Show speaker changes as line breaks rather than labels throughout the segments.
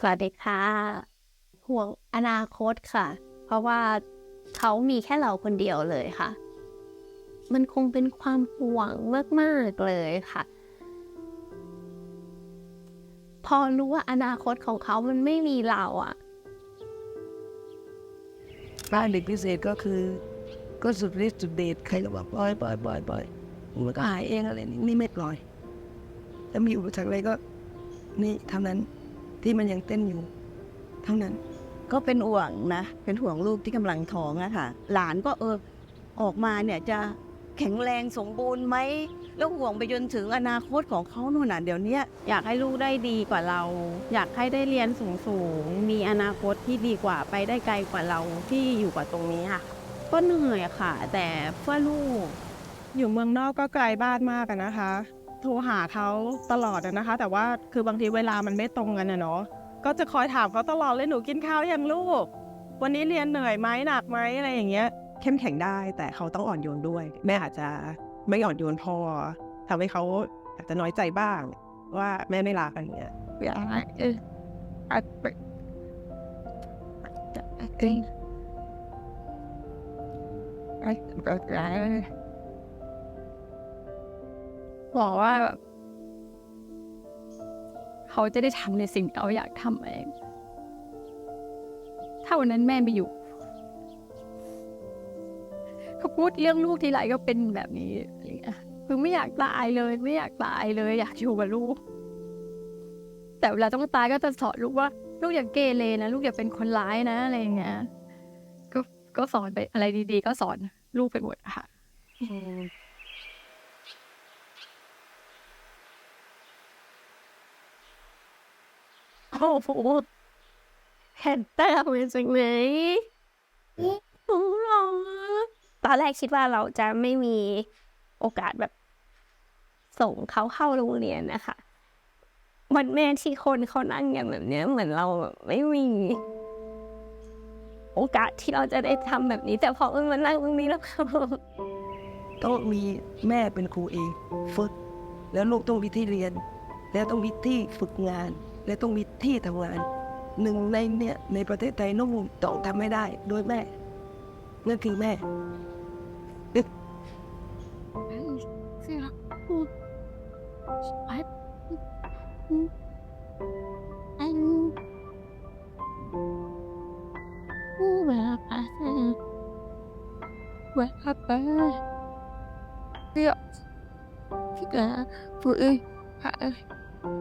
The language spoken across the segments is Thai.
สวัสดีค่ะ ห่วงอนาคตค่ะ เพราะว่าเขามีแค่เราคนเดียวเลยค่ะ มันคงเป็นความห่วงมากๆเลยค่ะ พอรู้ว่าอนาคตของเขามันไม่มีเราอะ
บ้านเด็กพิเศษก็คือ ก็สุดฤทธิ์สุดเดชใครก็บอกปล่อยปล่อยปล่อยปล่อยมันก็หายเองอะไรนี่ไม่ปล่อยถ้ามีอุปสรรคอะไรก็ นี่ท่านั้น ที่มันยังเต้นอยู่เท่านั้น
ก็เป็นห่วงนะ เป็นห่วงลูกที่กำลังท้องอะค่ะ หลานก็เออออกมาเนี่ยจะแข็งแรงสมบูรณ์ไหมแล้วห่วงไปจนถึงอนาคตของเขาโน่นน่ะเดี๋ยวเนี้ย
อยากให้ลูกได้ดีกว่าเรา อยากให้ได้เรียนสูงๆมีอนาคตที่ดีกว่าไปได้ไกลกว่าเราที่อยู่กว่าตรงนี้ค่ะ ก็เหนื่อยค่ะ แต่เพื่อลูก
อยู่เมืองนอกก็ไกลบ้านมากอะนะคะ โทรหาเขาตลอดนะคะ แต่ว่าคือบางทีเวลามันไม่ตรงกันอะเนาะก็จะคอยถามเขาตลอดเลยหนูกินข้าวยังลูก วันนี้เรียนเหนื่อยไหมหนักไหมอะไรอย่างเงี้ยเข้มแข็งได้แต่เขาต้องอ่อนโยนด้วย แม่อาจจะไม่อ่อนโยนพอทำให้เขาอาจจะน้อยใจบ้าง ว่าแม่ไม่รักอะไรเงี้ยอย่าเอออาจไปเอ้ยไอ้แบบไหน
บอกว่าแบบเขาจะได้ทำในสิ่งที่เขาอยากทำเอง ถ้าวันนั้นแม่ไม่อยู่ เขาพูดเรื่องลูกทีไรก็เป็นแบบนี้อะไรเงี้ยคือไม่อยากตายเลย ไม่อยากตายเลย อยากอยู่กับลูก แต่เวลาต้องตายก็จะสอนลูกว่า ลูกอย่าเกเรนะลูกอย่าเป็นคนร้ายนะอะไรอย่างเงี้ยก็ก็สอนไปอะไรดีๆ ก็สอนลูกไปหมดค่ะ
โอ้โหแผ่นแต้มเป็นจังเลยหนูหรอตอนแรกคิดว่าเราจะไม่มีโอกาสแบบ ส่งเขาเข้าโรงเรียนนะคะ วันแม่ที่คนเขานั่งกันแบบเนี้ย เหมือนเราแบบไม่มี โอกาสที่เราจะได้ทำแบบนี้ แต่พอมันมานั่งตรงนี้แล้ว
ต้องมีแม่เป็นครูเอง ฝึก แล้วลูกต้องมีที่เรียน แล้วต้องมีที่ฝึกงาน และต้องมีที่ทำงานหนึ่งในเนี่ยในประเทศไทยน้องต้องทำไม่ได้ โดยแม่นั่นคือแม่
หนูอยากให้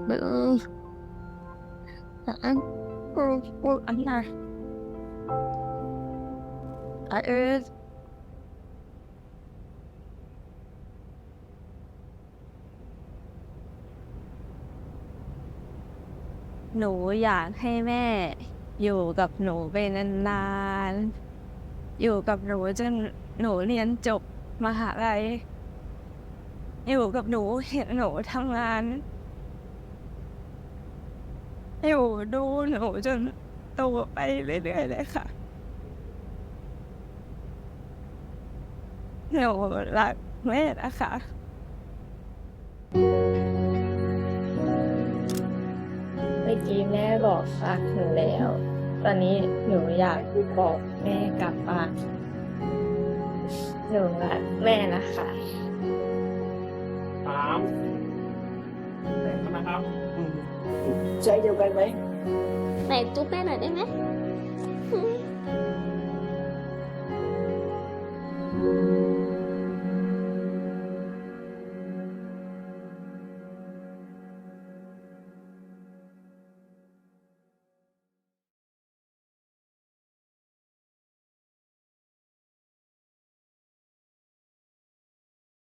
แม่อ ยู่กับหนูไปนานๆอยู่กับหนูจนหนูเรียนจบมหาลัย อยู่กับหนูเห็นหนูทำงาน อยู่ดูหนูจนโตไปเรื่อยๆเลยค่ะหนูรักแม่นะคะ
เมื่อกี้แม่บอกรักหนูแล้ว ตอนนี้หนูอยากบอกแม่กลับบ้านหนูรักแม่นะคะ
สามเสร็จแล้วนะครับ
ใจเดียวกัน